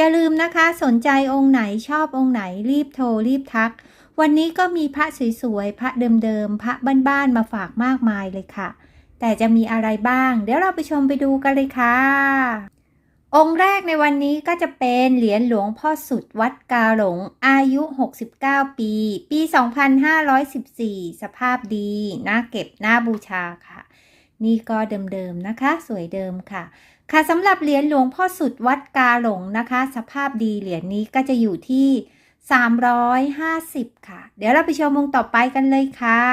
อย่าลืมนะคะสนใจองค์ไหนชอบองค์ไหนรีบโทรรีบทัก วันนี้ก็มีพระสวยๆ พระเดิมๆ พระบ้านๆ มาฝากมากมายเลยค่ะ แต่จะมีอะไรบ้าง เดี๋ยวเราไปชมไปดูกันเลยค่ะ องค์แรกในวันนี้ก็จะเป็นเหรียญหลวงพ่อสุดวัดกาหลง อายุ 69 ปี ปี 2514 สภาพดีน่าเก็บน่าบูชาค่ะ นี่ก็เดิมๆนะคะ สวยเดิมค่ะ ค่ะสำหรับเหรียญหลวงพ่อสุดวัดกาหลงนะคะ สภาพดีเหรียญนี้ก็จะอยู่ที่ 350 ค่ะ เดี๋ยวเราไปชมองค์ต่อไปกันเลยค่ะ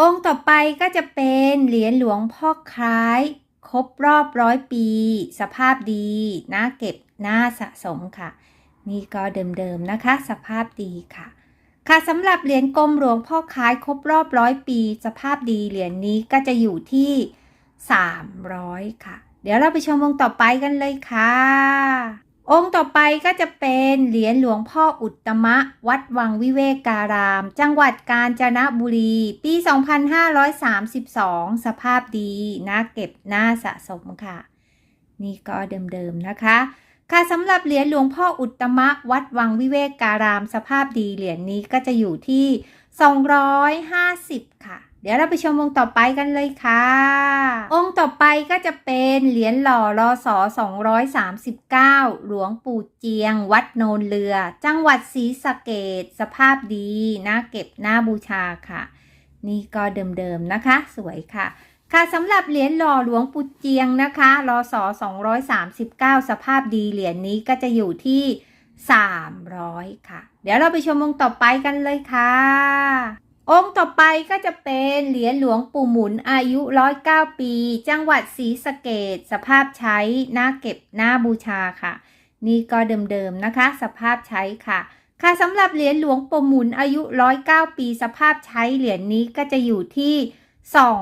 องค์ต่อไปก็จะเป็นเหรียญหลวงพ่อคล้าย ครบรอบร้อยปี สภาพดีน่าเก็บน่าสะสมค่ะ นี่ก็เดิมๆนะคะ สภาพดีค่ะ ค่ะสำหรับเหรียญกรมหลวงพ่อคล้าย ครบรอบร้อยปี สภาพดีเหรียญนี้ก็จะอยู่ที่ 300 ค่ะ เดี๋ยวเราไปชมองค์ต่อไปกันเลยค่ะ องค์ต่อไปก็จะเป็นเหรียญหลวงพ่ออุตมะ วัดวังวิเวการาม จังหวัดกาญจนบุรี ปี 2532 สภาพดีน่าเก็บน่าสะสมค่ะ นี่ก็เดิมๆนะคะค่ะสำหรับเหรียญหลวงพ่ออุตมะ วัดวังวิเวการาม สภาพดีเหรียญนี้ก็จะอยู่ที่ 250 ค่ะ ดี๋ยวเราไปชมองค์ต่อไปกันเลยค่ะ องค์ต่อไปก็จะเป็นเหรียญหล่อรอสอ239 หลวงปู่เจียง วัดโนนเรือ จังหวัดศรีสะเกดสภาพดีน่าเก็บน่าบูชาค่ะ นี่ก็เดิมๆนะคะ สวยค่ะ ค่ะสำหรับเหรียญหล่อหลวงปู่เจียงนะคะรอสอ239 สภาพดีเหรียญนี้ก็จะอยู่ที่ 300 ค่ะ เดี๋ยวเราไปชมองค์ต่อไปกันเลยค่ะ องค์ต่อไปก็จะเป็นเหรียญหลวงปู่หมุนอายุ109ปี จังหวัดศรีสะเกดสภาพใช้น่าเก็บน่าบูชาค่ะ นี่ก็เดิมๆนะคะ สภาพใช้ค่ะค่ะสำหรับเหรียญหลวงปู่หมุนอายุ109ปี สภาพใช้เหรียญนี้ก็จะอยู่ที่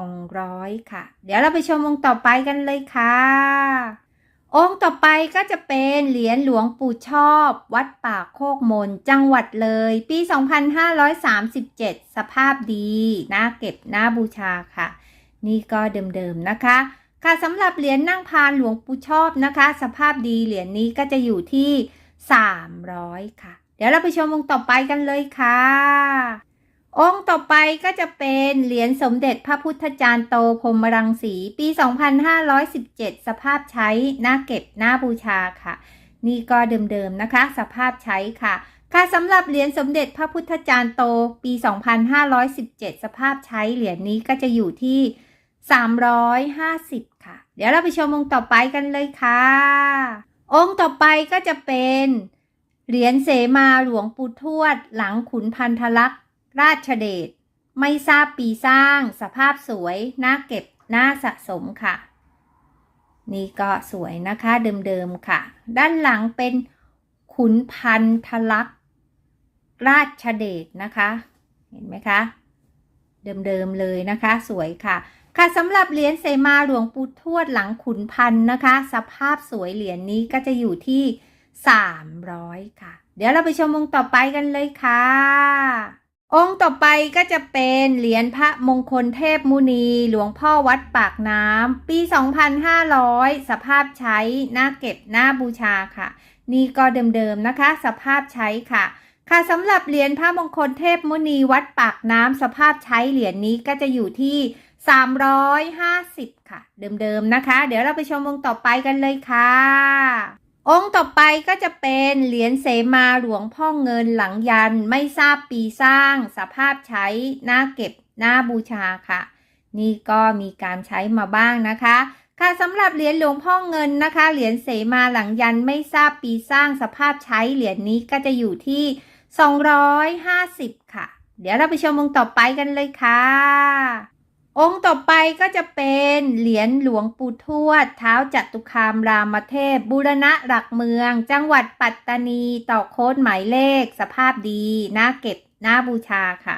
200ค่ะ เดี๋ยวเราไปชมองค์ต่อไปกันเลยค่ะ องค์ต่อไปก็จะเป็นเหรียญหลวงปู่ชอบ วัดป่าโคกมน จังหวัดเลย ปี 2537 สภาพดีน่าเก็บน่าบูชาค่ะ นี่ก็เดิมๆนะคะ ค่ะสำหรับเหรียญนั่งพานหลวงปู่ชอบนะคะ สภาพดีเหรียญนี้ก็จะอยู่ที่ 300 ค่ะ เดี๋ยวเราไปชมองค์ต่อไปกันเลยค่ะ องค์ต่อไปก็จะเป็นเหรียญสมเด็จพระพุทธจารย์โตพรหมรังสี ปี 2517 สภาพใช้หน่าเก็บหน่าบูชาค่ะ นี่ก็เดิมๆนะคะ สภาพใช้ค่ะ ค่ะสำหรับเหรียญสมเด็จพระพุทธจารย์โตปี 2517 สภาพใช้เหรียญนี้ก็จะอยู่ที่ 350 ค่ะ เดี๋ยวเราไปชมองค์ต่อไปกันเลยค่ะ องค์ต่อไปก็จะเป็นเหรียญเสมาหลวงปู่ทวด หลังขุนพันธลักษ ราชเดชไม่ทราบปีสร้าง สภาพสวยน่าเก็บน่าสะสมค่ะ นี่ก็สวยนะคะเดิมๆค่ะ ด้านหลังเป็นขุนพันธลักษ์ราชเดชนะคะ เห็นไหมคะเดิมๆเลยนะคะ สวยค่ะ ค่ะสำหรับเหรียญเสมาหลวงปู่ทวดหลังขุนพันธ์นะคะ สภาพสวยเหรียญนี้ก็จะอยู่ที่ 300 ค่ะ เดี๋ยวเราไปชมองต่อไปกันเลยค่ะ องค์ต่อไปก็จะเป็นเหรียญพระมงคลเทพมุนี หลวงพ่อวัดปากน้ำปี 2500 สภาพใช้หน่าเก็บน่าบูชาค่ะ นี่ก็เดิมๆนะคะ สภาพใช้ค่ะ ค่ะสำหรับเหรียญพระมงคลเทพมุนีวัดปากน้ำสภาพใช้เหรียญนี้ก็จะอยู่ที่ 350 ค่ะ เดิมๆนะคะ เดี๋ยวเราไปชมองค์ต่อไปกันเลยค่ะ องค์ต่อไปก็จะเป็นเหรียญเสมาหลวงพ่อเงินหลังยันไม่ทราบปีสร้างสภาพใช้หน่าเก็บหน่าบูชาค่ะ นี่ก็มีการใช้มาบ้างนะคะ ค่ะสำหรับเหรียญหลวงพ่อเงินนะคะ เหรียญเสมาหลังยันไม่ทราบปีสร้างสภาพใช้เหรียญนี้ก็จะอยู่ที่ 250 ค่ะ เดี๋ยวเราไปชมองค์ต่อไปกันเลยค่ะ องค์ต่อไปก็จะเป็นเหรียญหลวงปู่ทวด เท้าจัตุคามรามเทพ บูรณะหลักเมือง จังหวัดปัตตานีต่อโค้ดหมายเลข สภาพดีน่าเก็บน่าบูชาค่ะ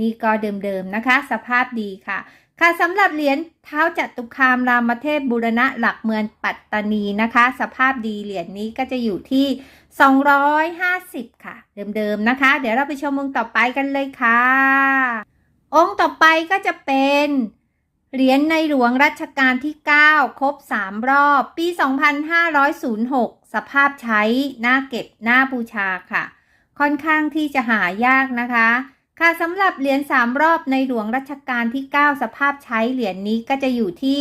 นี่ก็เดิมๆนะคะ สภาพดีค่ะ ค่ะสำหรับเหรียญเท้าจัตุคามรามเทพบูรณะหลักเมืองปัตตานีนะคะ สภาพดีเหรียญนี้ก็จะอยู่ที่ 250 ค่ะ เดิมๆนะคะ เดี๋ยวเราไปชมองต่อไปกันเลยค่ะ องค์ต่อไปก็จะเป็นเหรียญในหลวงรัชกาลที่ 9 ครบ 3 รอบ ปี 2506 สภาพใช้หน้าเก็บหน้าบูชาค่ะ ค่อนข้างที่จะหายากนะคะ ค่ะสำหรับเหรียญ3รอบในหลวงรัชกาลที่ 9 สภาพใช้เหรียญนี้ก็จะอยู่ที่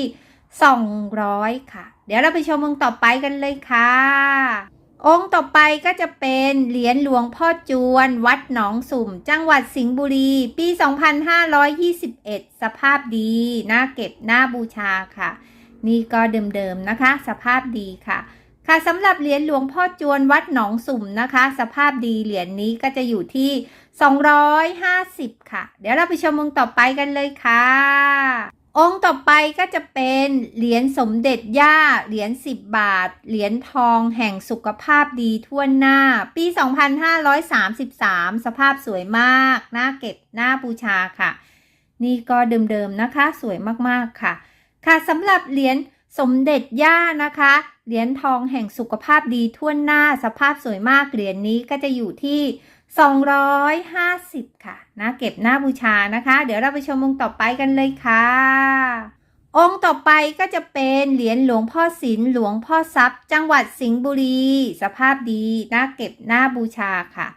200 ค่ะ เดี๋ยวเราไปชมองค์ต่อไปกันเลยค่ะ องค์ต่อไปก็จะเป็นเหรียญหลวงพ่อจวน วัดหนองสุ่ม จังหวัดสิงห์บุรี ปี 2521 สภาพดีน่าเก็บน่าบูชาค่ะ นี่ก็เดิมๆนะคะ สภาพดีค่ะ ค่ะสำหรับเหรียญหลวงพ่อจวนวัดหนองสุ่มนะคะ สภาพดีเหรียญนี้ก็จะอยู่ที่ 250 ค่ะ เดี๋ยวเราไปชมองต่อไปกันเลยค่ะ องค์ต่อไปก็จะเป็นเหรียญสมเด็จย่า เหรียญ10 บาท เหรียญทองแห่งสุขภาพดีทั่วหน้า ปี 2533 สภาพสวยมาก น่าเก็บ น่าบูชาค่ะ นี่ก็เดิมๆนะคะ สวยมากๆค่ะ ค่ะสำหรับเหรียญสมเด็จย่านะคะ เหรียญทองแห่งสุขภาพดีทั่วหน้า สภาพสวยมาก เหรียญนี้ก็จะอยู่ที่ 250 ค่ะนะเก็บหน้าบูชานะคะ เดี๋ยวเราไปชมองค์ต่อไปกันเลยค่ะ องค์ต่อไปก็จะเป็นเหรียญหลวงพ่อศิลหลวงพ่อทรัพย์ จังหวัดสิงห์บุรี สภาพดีน่าเก็บหน้าบูชาค่ะ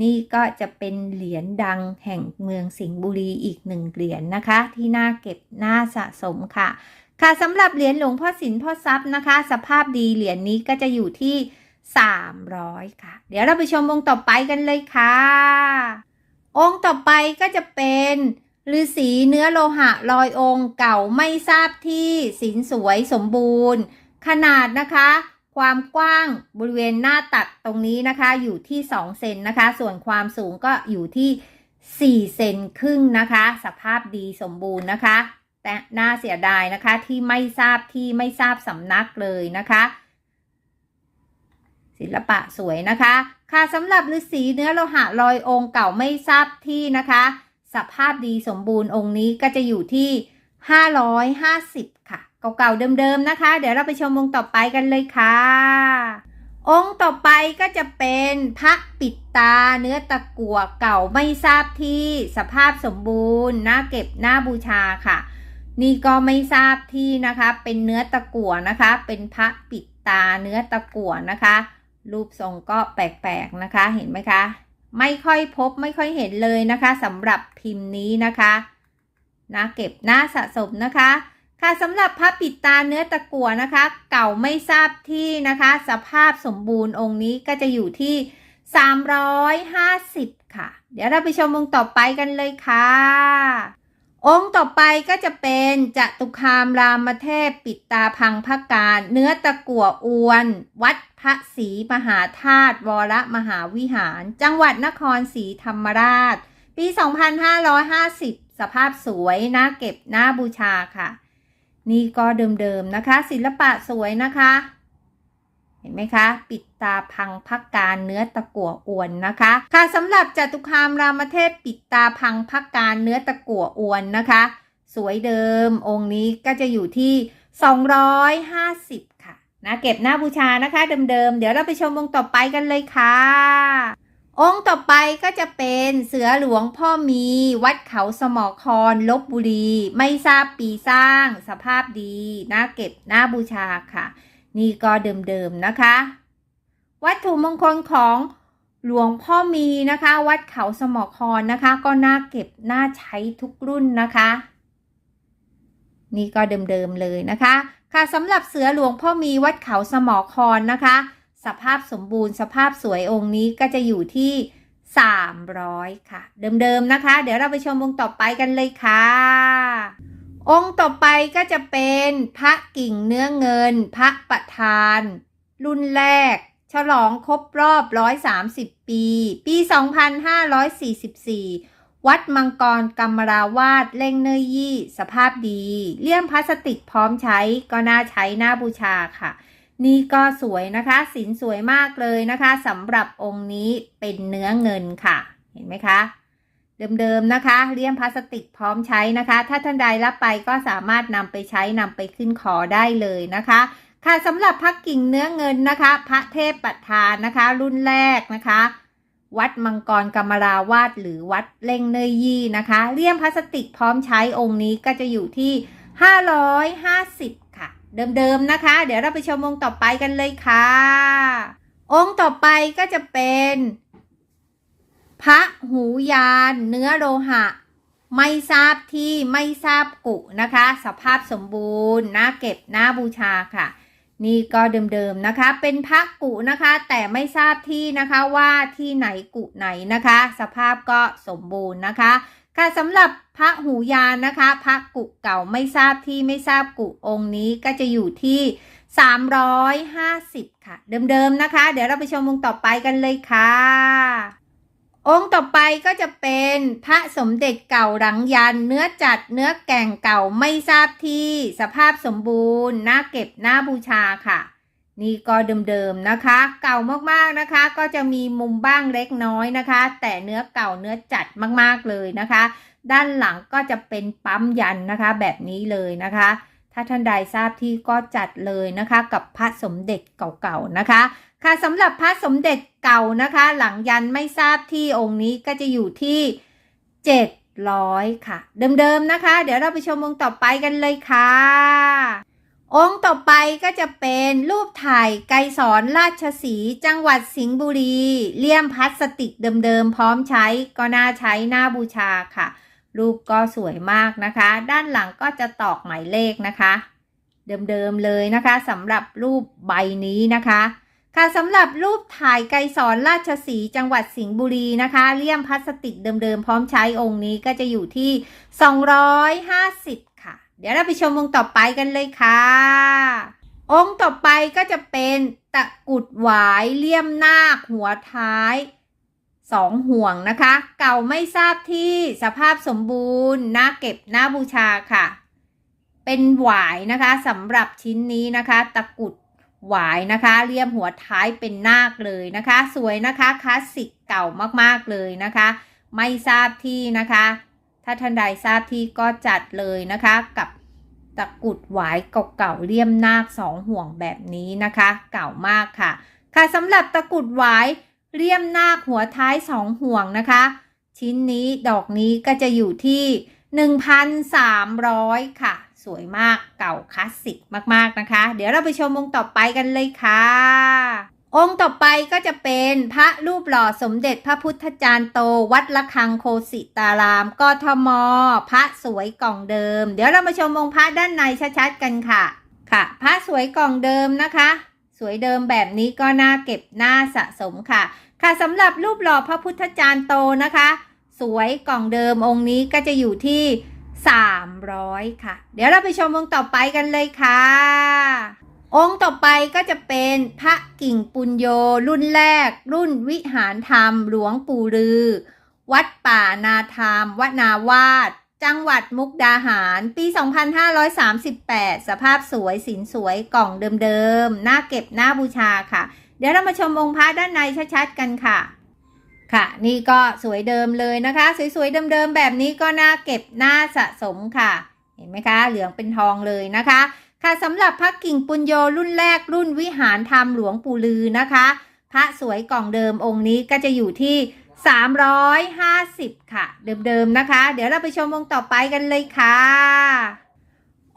นี่ก็จะเป็นเหรียญดังแห่งเมืองสิงห์บุรีอีกหนึ่งเหรียญนะคะ ที่น่าเก็บหน่าสะสมค่ะ ค่ะสำหรับเหรียญหลวงพ่อศิลพ่อทรัพย์นะคะ สภาพดีเหรียญนี้ก็จะอยู่ที่ 300 ค่ะ เดี๋ยวเราไปชมองค์ต่อไปกันเลยค่ะ องค์ต่อไปก็จะเป็นฤาษีเนื้อโลหะลอยองค์เก่าไม่ทราบที่สินสวยสมบูรณ์ ขนาดนะคะ ความกว้างบริเวณหน้าตัดตรงนี้นะคะอยู่ที่2เซนนะคะ ส่วนความสูงก็อยู่ที่4เซนครึ่งนะคะ สภาพดีสมบูรณ์นะคะ แต่น่าเสียดายนะคะที่ไม่ทราบที่ไม่ทราบสำนักเลยนะคะ ศิลปะสวยนะคะ ค่ะสำหรับฤาษีเนื้อโลหะลอยองค์เก่าไม่ทราบที่นะคะ สภาพดีสมบูรณ์องค์นี้ก็จะอยู่ที่ 550 ค่ะ เก่าๆเดิมๆนะคะ เดี๋ยวเราไปชมองค์ต่อไปกันเลยค่ะ องค์ต่อไปก็จะเป็นพระปิดตาเนื้อตะกั่วเก่าไม่ทราบที่ สภาพสมบูรณ์น่าเก็บน่าบูชาค่ะนี่ก็ไม่ทราบที่นะคะ เป็นเนื้อตะกั่วนะคะ เป็นพระปิดตาเนื้อตะกั่วนะคะ รูปทรงก็แปลกๆนะคะเห็นไหมคะ ไม่ค่อยพบไม่ค่อยเห็นเลยนะคะสำหรับพิมพ์นี้นะคะนะเก็บหน้าสะสมนะคะ ค่ะสำหรับพระปิดตาเนื้อตะกั่วนะคะ เก่าไม่ทราบที่นะคะ สภาพสมบูรณ์องค์นี้ก็จะอยู่ที่ 350 ค่ะ เดี๋ยวเราไปชมองค์ต่อไปกันเลยค่ะ องค์ต่อไปก็จะเป็นจตุคามรามเทพปิดตาพังพการ เนื้อตะกั่วอวน วัดพระศรีมหาธาตุวรมหาวิหาร จังหวัดนครศรีธรรมราช ปี 2550 สภาพสวยน่าเก็บน่าบูชาค่ะ นี่ก็เดิมๆนะคะ ศิลปะสวยนะคะ ห็นไหมคะปิดตาพังพักการเนื้อตะกั่วอวนนะคะ ค่ะสำหรับจตุคามรามเทพปิดตาพังพักการเนื้อตะกั่วอวนนะคะ สวยเดิมองค์นี้ก็จะอยู่ที่ 250 ค่ะนะเก็บหน้าบูชานะคะเดิมๆเดี๋ยวเราไปชมองค์ต่อไปกันเลยค่ะ องค์ต่อไปก็จะเป็นเสือหลวงพ่อมีวัดเขาสมอครลบบุรี ไม่ทราบปีสร้างสภาพดีน่าเก็บหน่าบูชาค่ะ นี่ก็เดิมๆนะคะ วัตถุมงคลของหลวงพ่อมีนะคะ วัดเขาสมอครนะคะ ก็น่าเก็บน่าใช้ทุกรุ่นนะคะ นี่ก็เดิมๆเลยนะคะ ค่ะสำหรับเสือหลวงพ่อมีวัดเขาสมอครนะคะ สภาพสมบูรณ์สภาพสวยองค์นี้ก็จะอยู่ที่ 300 ค่ะ เดิมๆนะคะ เดี๋ยวเราไปชมองค์ต่อไปกันเลยค่ะ องค์ต่อไปก็จะเป็นพระกิ่งเนื้อเงิน พระประธาน รุ่นแรก ฉลองครบรอบ 130 ปี ปี 2544 วัดมังกรกรรมราวาดเล่งเนยยี่ สภาพดี เลี่ยมพลาสติกพร้อมใช้ก็น่าใช้น่าบูชาค่ะ นี่ก็สวยนะคะสินสวยมากเลยนะคะสำหรับองค์นี้เป็นเนื้อเงินค่ะ เห็นไหมคะ เดิมๆนะคะเลี่ยมพลาสติกพร้อมใช้นะคะ ถ้าท่านใดรับไปก็สามารถนำไปใช้นำไปขึ้นคอได้เลยนะคะ ค่ะสำหรับพระกิ่งเนื้อเงินนะคะ พระเทพประธานนะคะ รุ่นแรกนะคะ วัดมังกรกรรมราวาสหรือวัดเล่งเนยยี่นะคะเลี่ยมพลาสติกพร้อมใช้องค์นี้ก็จะอยู่ที่ 550 ค่ะ เดิมๆนะคะ เดี๋ยวเราไปชมองค์ต่อไปกันเลยค่ะ องค์ต่อไปก็จะเป็น พระหูยาน เนื้อโลหะ ไม่ทราบที่ไม่ทราบกุนะคะ สภาพสมบูรณ์น่าเก็บน่าบูชาค่ะ นี่ก็เดิมๆนะคะ เป็นพระกุนะคะ แต่ไม่ทราบที่นะคะว่าที่ไหนกุไหนนะคะ สภาพก็สมบูรณ์นะคะค่ะสำหรับพระหูยานนะคะ พระกุเก่าไม่ทราบที่ไม่ทราบกุองค์นี้ก็จะอยู่ที่ 350 ค่ะ เดิมๆนะคะ เดี๋ยวเราไปชมองต่อไปกันเลยค่ะ องค์ต่อไปก็จะเป็นพระสมเด็จเก่าหลังยัน เนื้อจัดเนื้อแก่งเก่าไม่ทราบที่ สภาพสมบูรณ์น่าเก็บน่าบูชาค่ะ นี่ก็เดิมๆนะคะ เก่ามากๆนะคะ ก็จะมีมุมบ้างเล็กน้อยนะคะ แต่เนื้อเก่าเนื้อจัดมากๆเลยนะคะ ด้านหลังก็จะเป็นปั๊มยันนะคะ แบบนี้เลยนะคะ ถ้าท่านใดทราบที่ก็จัดเลยนะคะกับพระสมเด็จเก่าๆนะคะ ค่ะสำหรับพระสมเด็จเก่านะคะ หลังยันไม่ทราบที่องค์นี้ก็จะอยู่ที่700ค่ะ เดิมๆนะคะ เดี๋ยวเราไปชมองค์ต่อไปกันเลยค่ะ องค์ต่อไปก็จะเป็นรูปถ่ายไกรสอนราชสีจังหวัดสิงห์บุรีเลี่ยมพลาสติกเดิมๆพร้อมใช้ก็น่าใช้น่าบูชาค่ะ รูปก็สวยมากนะคะ ด้านหลังก็จะตอกหมายเลขนะคะ เดิมๆเลยนะคะสำหรับรูปใบนี้นะคะ ค่ะสำหรับรูปถ่ายไกรสอนราชสีจังหวัดสิงห์บุรีนะคะเลี่ยมพลาสติกเดิมๆพร้อมใช้องค์นี้ก็จะอยู่ที่ 250 ค่ะ เดี๋ยวเราไปชมองค์ต่อไปกันเลยค่ะ องค์ต่อไปก็จะเป็นตะกุดหวายเลี่ยมนาคหัวท้าย สองห่วงนะคะ เก่าไม่ทราบที่สภาพสมบูรณ์น่าเก็บน่าบูชาค่ะ เป็นหวายนะคะสำหรับชิ้นนี้นะคะ ตะกุดหวายนะคะเลี่ยมหัวท้ายเป็นนาคเลยนะคะ สวยนะคะคลาสสิกเก่ามากๆเลยนะคะ ไม่ทราบที่นะคะ ถ้าท่านใดทราบที่ก็จัดเลยนะคะ กับตะกุดหวายเก่าๆเลี่ยมนาคสองห่วงแบบนี้นะคะ เก่ามากค่ะ ค่ะสำหรับตะกุดหวาย เลี่ยมนาคหัวท้ายสองห่วงนะคะ ชิ้นนี้ดอกนี้ก็จะอยู่ที่ 1,300 ค่ะ สวยมากเก่าคลาสสิกมากๆนะคะ เดี๋ยวเราไปชมองค์ต่อไปกันเลยค่ะ องค์ต่อไปก็จะเป็นพระรูปหล่อสมเด็จพระพุทธจารย์โตวัดละคังโคสิตารามกทม พระสวยกล่องเดิม เดี๋ยวเรามาชมองค์พระด้านในชัดๆกันค่ะค่ะ พระสวยกล่องเดิมนะคะ สวยเดิมแบบนี้ก็น่าเก็บน่าสะสมค่ะ ค่ะสำหรับรูปหล่อพระพุทธจารย์โตนะคะ สวยกล่องเดิมองค์นี้ก็จะอยู่ที่ 300 ค่ะ เดี๋ยวเราไปชมองค์ต่อไปกันเลยค่ะ องค์ต่อไปก็จะเป็นพระกิ่งปุญโยรุ่นแรก รุ่นวิหารธรรมหลวงปู่ลือ วัดป่านาธรรมวนาวาด จังหวัดมุกดาหาร ปี 2538 สภาพสวยสินสวยกล่องเดิมๆ น่าเก็บน่าบูชาค่ะ เดี๋ยวเรามาชมองค์พระด้านในชัดๆ กันค่ะ ค่ะ นี่ก็สวยเดิมเลยนะคะ สวยๆ เดิมๆ แบบนี้ก็น่าเก็บน่าสะสมค่ะ เห็นไหมคะ เหลืองเป็นทองเลยนะคะ ค่ะสำหรับพระกิ่งปุญโยรุ่นแรกรุ่นวิหารธรรมหลวงปู่ลือนะคะ พระสวยกล่องเดิมองค์นี้ก็จะอยู่ที่ 350 ค่ะ เดิมๆนะคะ เดี๋ยวเราไปชมองค์ต่อไปกันเลยค่ะ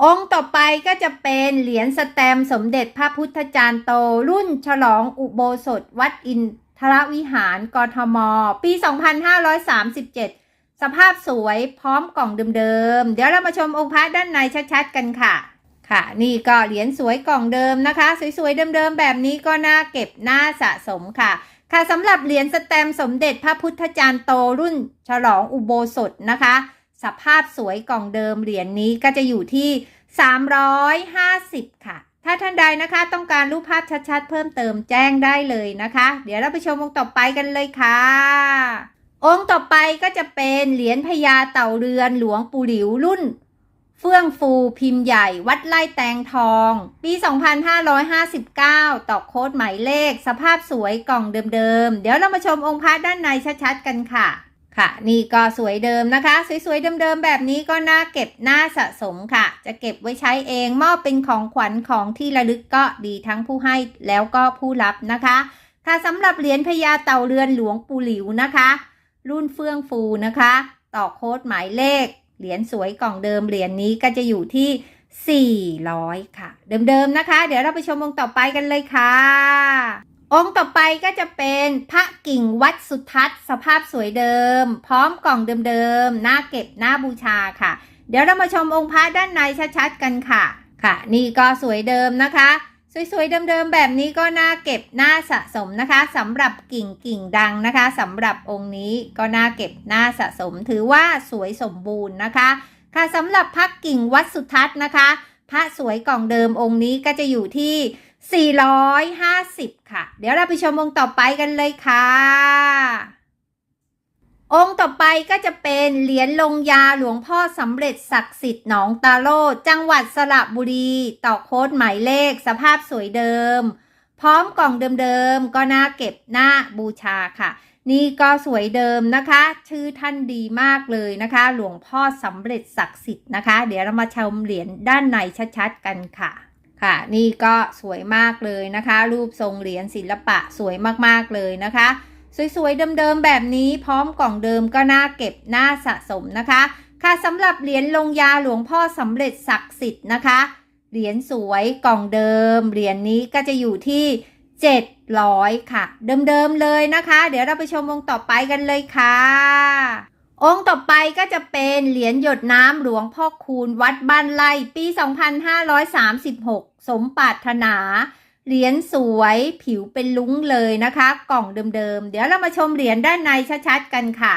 องค์ต่อไปก็จะเป็นเหรียญสแตมสมเด็จพระพุทธจารย์โต รุ่นฉลองอุโบสถวัดอินทรวิหารกรทม ปี 2537 สภาพสวยพร้อมกล่องเดิมๆ เดี๋ยวเรามาชมองค์พระด้านในชัดๆ กันค่ะ ค่ะ นี่ก็เหรียญสวยกล่องเดิมนะคะ สวยๆ เดิมๆ แบบนี้ก็น่าเก็บน่าสะสมค่ะ ค่ะสำหรับเหรียญสแตมสมเด็จพระพุทธจารย์โตรุ่นฉลองอุโบสถนะคะ สภาพสวยกล่องเดิมเหรียญนี้ก็จะอยู่ที่ 350 ค่ะ ถ้าท่านใดนะคะต้องการรูปภาพชัดๆ เพิ่มเติมแจ้งได้เลยนะคะ เดี๋ยวเราไปชมวงต่อไปกันเลยค่ะ องค์ต่อไปก็จะเป็นเหรียญพญาเต่าเรือนหลวงปู่หลิวรุ่น เฟื่องฟูพิมพ์ใหญ่วัดไล่แตงทอง ปี 2559ต่อโค้ดหมายเลข สภาพสวยกล่องเดิมๆ เดี๋ยวเรามาชมองค์พระด้านในชัดๆ กันค่ะ ค่ะ นี่ก็สวยเดิมนะคะ สวยๆ เดิมๆ แบบนี้ก็น่าเก็บน่าสะสมค่ะ จะเก็บไว้ใช้เองมอบเป็นของขวัญของที่ระลึกก็ดีทั้งผู้ให้แล้วก็ผู้รับนะคะ ค่ะสำหรับเหรียญพญาเต่าเรือนหลวงปู่หลิวนะคะ รุ่นเฟื่องฟูนะคะ ต่อโค้ดหมายเลข เหรียญสวยกล่องเดิมเหรียญนี้ก็จะอยู่ที่ 400 ค่ะ เดิมๆนะคะ เดี๋ยวเราไปชมองค์ต่อไปกันเลยค่ะ องค์ต่อไปก็จะเป็นพระกิ่งวัดสุทัศน์สภาพสวยเดิม พร้อมกล่องเดิมๆหน้าเก็บหน้าบูชาค่ะ เดี๋ยวเรามาชมองค์พระด้านในชัดๆกันค่ะค่ะ นี่ก็สวยเดิมนะคะ สวยๆ เดิมๆ แบบนี้ก็น่าเก็บน่าสะสมนะคะสำหรับกิ่งกิ่งดังนะคะสำหรับองค์นี้ก็น่าเก็บน่าสะสมถือว่าสวยสมบูรณ์นะคะ ค่ะสำหรับพระกิ่งวัดสุทัศน์นะคะ พระสวยกล่องเดิมองค์นี้ก็จะอยู่ที่ 450 ค่ะ เดี๋ยวเราไปชมองค์ต่อไปกันเลยค่ะ องค์ต่อไปก็จะเป็นเหรียญลงยาหลวงพ่อสำเร็จศักดิ์สิทธิ์หนองตาโลจังหวัดสระบุรีต่อโค้ดหมายเลขสภาพสวยเดิม พร้อมกล่องเดิมๆ ก็น่าเก็บหน้าบูชาค่ะ นี่ก็สวยเดิมนะคะ ชื่อท่านดีมากเลยนะคะ หลวงพ่อสำเร็จศักดิ์สิทธิ์นะคะ เดี๋ยวเรามาชมเหรียญด้านในชัดๆกันค่ะค่ะนี่ก็สวยมากเลยนะคะ รูปทรงเหรียญศิลปะสวยมากๆเลยนะคะ สวยๆ เดิมๆ แบบนี้พร้อมกล่องเดิมก็น่าเก็บน่าสะสมนะคะ ค่ะสำหรับเหรียญลงยาหลวงพ่อสำเร็จศักดิ์สิทธิ์นะคะ เหรียญสวยกล่องเดิม เหรียญนี้ก็จะอยู่ที่ 700 ค่ะ เดิมๆ เลยนะคะ เดี๋ยวเราไปชมองค์ต่อไปกันเลยค่ะองค์ต่อไปก็จะเป็นเหรียญหยดน้ำหลวงพ่อคูณวัดบ้านไร่ปี 2536 สมปรารถนา เหรียญสวยผิวเป็นลุ้งเลยนะคะ กล่องเดิมๆ เดี๋ยวเรามาชมเหรียญด้านในชัดๆกันค่ะ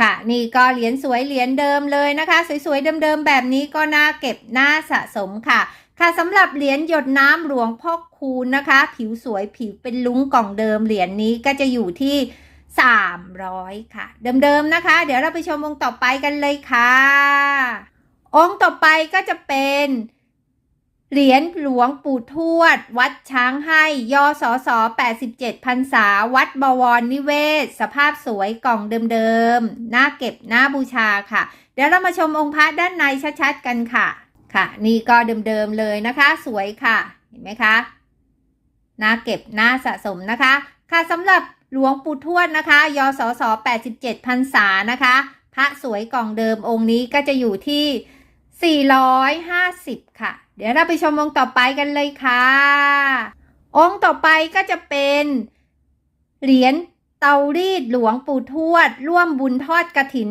ค่ะ นี่ก็เหรียญสวยเหรียญเดิมเลยนะคะ สวยๆเดิมๆแบบนี้ก็น่าเก็บน่าสะสมค่ะ ค่ะสำหรับเหรียญหยดน้ำหลวงพ่อคูณนะคะ ผิวสวยผิวเป็นลุ้งกล่องเดิมเหรียญนี้ก็จะอยู่ที่ 300 ค่ะ เดิมๆนะคะ เดี๋ยวเราไปชมองค์ต่อไปกันเลยค่ะ องค์ต่อไปก็จะเป็น เหรียญหลวงปู่ทวด วัดช้างให้ยอสอสอ87พรรษา วัดบวรนิเวศ สภาพสวยกล่องเดิมๆ น่าเก็บน่าบูชาค่ะ เดี๋ยวเรามาชมองค์พระด้านในชัดๆกันค่ะ ค่ะ นี่ก็เดิมๆเลยนะคะ สวยค่ะ เห็นไหมคะ น่าเก็บน่าสะสมนะคะ ค่ะสำหรับหลวงปู่ทวดนะคะยศส87พรรษานะคะ พระสวยกล่องเดิมองค์นี้ก็จะอยู่ที่ 450 ค่ะเดี๋ยวเราไปชมองค์ต่อไปกันเลยค่ะ องค์ต่อไปก็จะเป็นเหรียญเตารีดหลวงปู่ทวด ร่วมบุญทอดกระถิน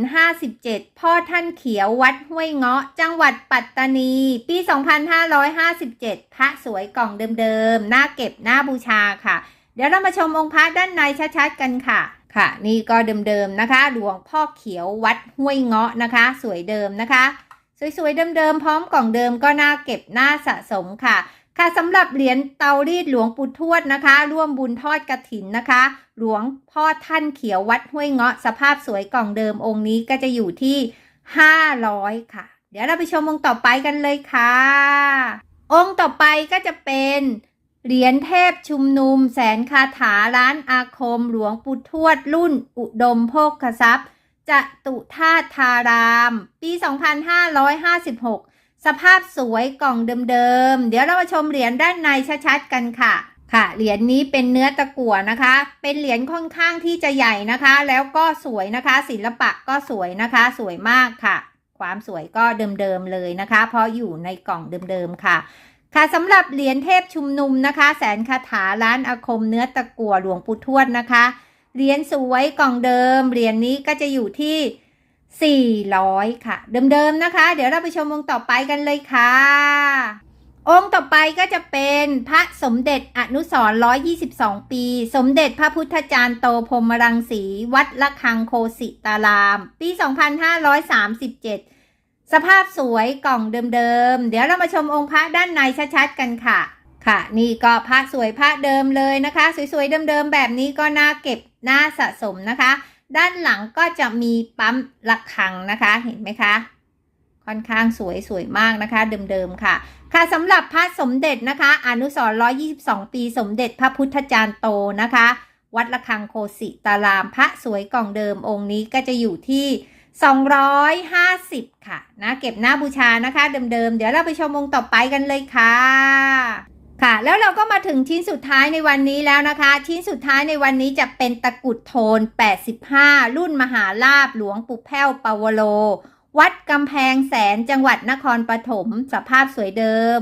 57 พ่อท่านเขียววัดห้วยเงาะ จังหวัดปัตตานี ปี 2557 พระสวยกล่องเดิมๆ หน่าเก็บหน่าบูชาค่ะ เดี๋ยวเรามาชมองค์พระด้านในชัดๆ กันค่ะ ค่ะ นี่ก็เดิมๆนะคะ หลวงพ่อเขียววัดห้วยเงาะนะคะ สวยเดิมนะคะ สวยๆ เดิมๆ พร้อมกล่องเดิมก็น่าเก็บน่าสะสมค่ะ ค่ะสำหรับเหรียญเตารีดหลวงปู่ทวดนะคะ ร่วมบุญทอดกระถินนะคะ หลวงพ่อท่านเขียววัดห้วยเงาะสภาพสวยกล่องเดิมองค์นี้ก็จะอยู่ที่ 500 ค่ะ เดี๋ยวเราไปชมองค์ต่อไปกันเลยค่ะ องค์ต่อไปก็จะเป็นเหรียญเทพชุมนุม แสนคาถาร้านอาคม หลวงปู่ทวดรุ่นอุดมโภคทรัพย์ จตุธาธาราม ปี 2556 สภาพสวยกล่องเดิมๆ เดี๋ยวเรามาชมเหรียญด้านในชัดๆ กันค่ะ ค่ะ เหรียญนี้เป็นเนื้อตะกั่วนะคะ เป็นเหรียญค่อนข้างที่จะใหญ่นะคะ แล้วก็สวยนะคะ ศิลปะก็สวยนะคะ สวยมากค่ะ ความสวยก็เดิมๆเลยนะคะ เพราะอยู่ในกล่องเดิมๆค่ะค่ะสำหรับเหรียญเทพชุมนุมนะคะ แสนคาถาร้านอาคมเนื้อตะกั่วหลวงปู่ทวดนะคะ เหรียญสวยกล่องเดิม เหรียญนี้ก็จะอยู่ที่ 400 ค่ะ เดิมๆนะคะ เดี๋ยวเราไปชมองค์ต่อไปกันเลยค่ะ องค์ต่อไปก็จะเป็นพระสมเด็จอนุสร122 ปี สมเด็จพระพุทธจารย์โตพรหมรังสี วัดละคังโคสิตาราม ปี 2537 สภาพสวยกล่องเดิมๆ เดี๋ยวเรามาชมองค์พระด้านในชัดๆ กันค่ะค่ะ นี่ก็พระสวยพระเดิมเลยนะคะ สวยๆเดิมๆแบบนี้ก็น่าเก็บ น่าสะสมนะคะ ด้านหลังก็จะมีปั๊มระฆังนะคะเห็นไหมคะ ค่อนข้างสวยสวยมากนะคะ เดิมๆค่ะ ค่ะสำหรับพระสมเด็จนะคะ อนุสร122ปีสมเด็จพระพุทธจารย์โตนะคะ วัดระฆังโคสิตารามพระสวยกล่องเดิมองค์นี้ก็จะอยู่ที่250 ค่ะนะเก็บหน้าบูชานะคะ เดิมๆ เดี๋ยวเราไปชมองค์ต่อไปกันเลยค่ะ ค่ะ แล้วเราก็มาถึงชิ้นสุดท้ายในวันนี้แล้วนะคะ ชิ้นสุดท้ายในวันนี้จะเป็นตะกรุดโทน 85 รุ่นมหาลาบหลวงปู่แพ้วปาวโล วัดกำแพงแสนจังหวัดนครปฐมสภาพสวยเดิม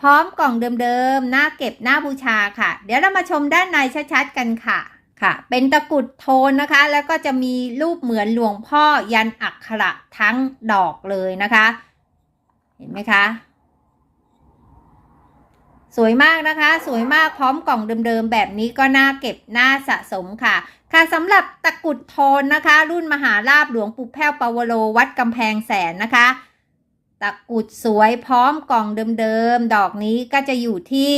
พร้อมกล่องเดิมๆหน้าเก็บหน้าบูชาค่ะ เดี๋ยวเรามาชมด้านในชัดๆกันค่ะค่ะ เป็นตะกรุดโทนนะคะ แล้วก็จะมีรูปเหมือนหลวงพ่อยันอักขระทั้งดอกเลยนะคะ เห็นไหมคะ สวยมากนะคะ สวยมากพร้อมกล่องเดิมๆ แบบนี้ก็น่าเก็บน่าสะสมค่ะค่ะสำหรับตะกุดโทนนะคะ รุ่นมหาลาบหลวงปู่แพ้วปาวโลวัดกำแพงแสนนะคะ ตะกุดสวยพร้อมกล่องเดิมๆ ดอกนี้ก็จะอยู่ที่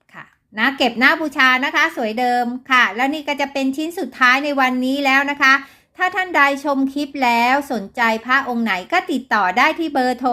450 ค่ะนะเก็บหน้าบูชานะคะ สวยเดิมค่ะ แล้วนี่ก็จะเป็นชิ้นสุดท้ายในวันนี้แล้วนะคะ ถ้าท่านใดชมคลิปแล้วสนใจพระองค์ไหนก็ติดต่อได้ที่เบอร์โทร